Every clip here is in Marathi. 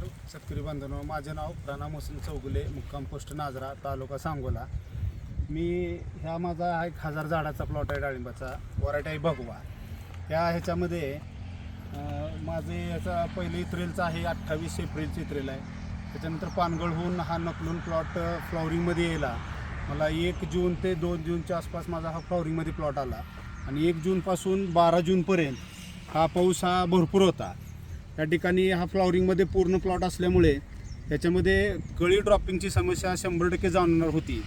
शेतकरी बांधवांनो. माझे नाव प्रणाम मोहसिन चौगुले मुक्काम पोस्ट नाजरा तालुका सांगोला. मी ह्या माझा हा एक हजार झाडाचा प्लॉट आहे डाळिंबाचा. वरायटी आहे भगवा. ह्या ह्याच्यामध्ये माझे याचा पहिले इत्रेलचा आहे अठ्ठावीस एप्रिलची इत्रेल आहे. त्याच्यानंतर पानगळ होऊन हा नकलून प्लॉट फ्लॉवरिंगमध्ये यायला. मला एक जून ते दोन जूनच्या आसपास माझा हा फ्लॉवरिंगमध्ये प्लॉट आला. आणि एक जूनपासून बारा जूनपर्यंत हा पाऊस हा भरपूर होता. या ठिकाणी हा फ्लॉवरिंगमध्ये पूर्ण प्लॉट असल्यामुळे त्याच्यामध्ये कळी ड्रॉपिंगची समस्या शंभर टक्के जाणवणार होती.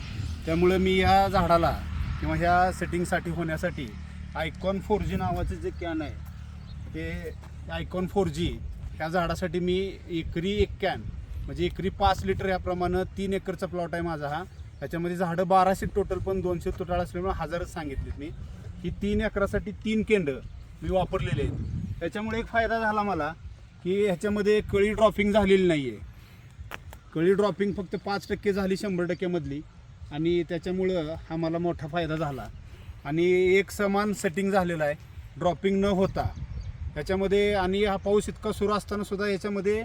त्यामुळे मी ह्या झाडाला किंवा ह्या सेटिंगसाठी होण्यासाठी आयकॉन फोर जी नावाचं जे कॅन आहे ते आयकॉन फोर जी ह्या झाडासाठी मी एकरी एक कॅन म्हणजे एकरी पाच लिटर याप्रमाणे तीन एकरचा प्लॉट आहे माझा हा. त्याच्यामध्ये झाडं बाराशे टोटल पण दोनशे टोटल असल्यामुळे हजारच सांगितलेत मी. ही तीन एकरासाठी तीन केंद्र मी वापरलेले आहेत. त्याच्यामुळे एक फायदा झाला मला की ह्याच्यामध्ये कळी ड्रॉपिंग झालेली नाही आहे कळी ड्रॉपिंग फक्त पाच टक्के झाली शंभर टक्क्यामधली आणि त्याच्यामुळं हा मला मोठा फायदा झाला. आणि एक समान सेटिंग झालेला आहे ड्रॉपिंग न होता. त्याच्यामध्ये आणि हा पाऊस इतका सुरू असताना सुद्धा याच्यामध्ये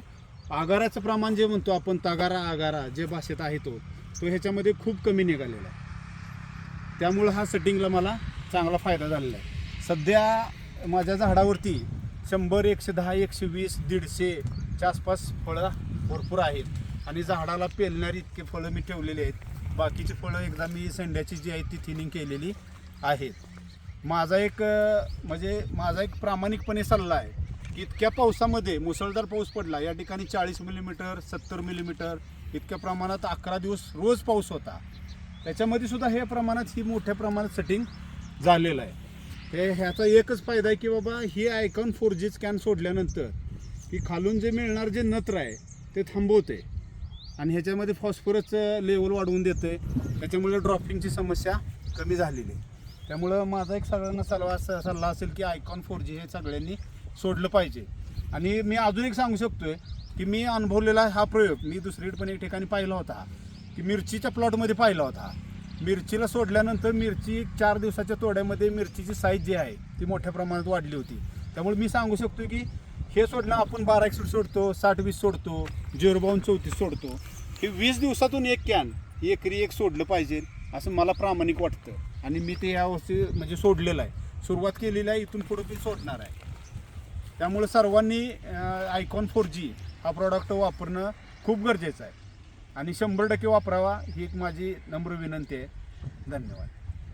आगाराचं प्रमाण जे म्हणतो आपण तागारा आगारा जे भाषेत आहे तो तो ह्याच्यामध्ये खूप कमी निघालेला आहे. त्यामुळं हा सेटिंगला मला चांगला फायदा झालेला आहे. सध्या माझ्या झाडावरती शंभर एकशे दहा एकशे वीस दीडशेच्या आसपास फळं भरपूर आहेत. आणि झाडाला पेलणारी इतके फळं मी ठेवलेले आहेत. बाकीची फळं एकदा मी संड्याची जी आहे ती थिनिंग केलेली आहेत. माझा एक म्हणजे माझा एक प्रामाणिकपणे सल्ला आहे की इतक्या पावसामध्ये मुसळधार पाऊस पडला या ठिकाणी चाळीस मिलीमीटर सत्तर मिलीमीटर इतक्या प्रमाणात अकरा दिवस रोज पाऊस होता. त्याच्यामध्ये सुद्धा हे प्रमाणात ही मोठ्या प्रमाणात सेटिंग झालेलं आहे. हे ह्याचा एकच फायदा आहे की बाबा ही आयकॉन फोर जी स्कॅन सोडल्यानंतर ही खालून जे मिळणार जे नत्र आहे ते थांबवते. आणि ह्याच्यामध्ये फॉस्फरसचं लेवल वाढवून देते त्याच्यामुळे ड्रॉपिंगची समस्या कमी झालेली आहे. त्यामुळं माझा एक सगळ्यांना सल्ला सल्ला असेल की आयकॉन फोर जी हे सगळ्यांनी सोडलं पाहिजे. आणि मी अजून एक सांगू शकतो आहे की मी अनुभवलेला हा प्रयोग मी दुसरीकडे पण एक ठिकाणी पाहिला होता की मिरचीच्या प्लॉटमध्ये पाहिला होता. मिरचीला सोडल्यानंतर मिरची चार दिवसाच्या तोड्यामध्ये मिरचीची साईज जी आहे ती मोठ्या प्रमाणात वाढली होती. त्यामुळे मी सांगू शकतो की हे सोडणं आपण बारा एकसठ सोडतो साठ वीस सोडतो झिरो बावन्न चौतीस सोडतो. हे वीस दिवसातून एक कॅन एकरी एक सोडलं पाहिजे असं मला प्रामाणिक वाटतं. आणि मी ते या वर्षी म्हणजे सोडलेलं आहे. सुरुवात केलेली आहे इथून पुढे मी सोडणार आहे. त्यामुळे सर्वांनी आयकॉन फोर जी हा प्रॉडक्ट वापरणं खूप गरजेचं आहे. आणि शंभर टक्के वापरावा ही एक माझी नम्र विनंती आहे. धन्यवाद.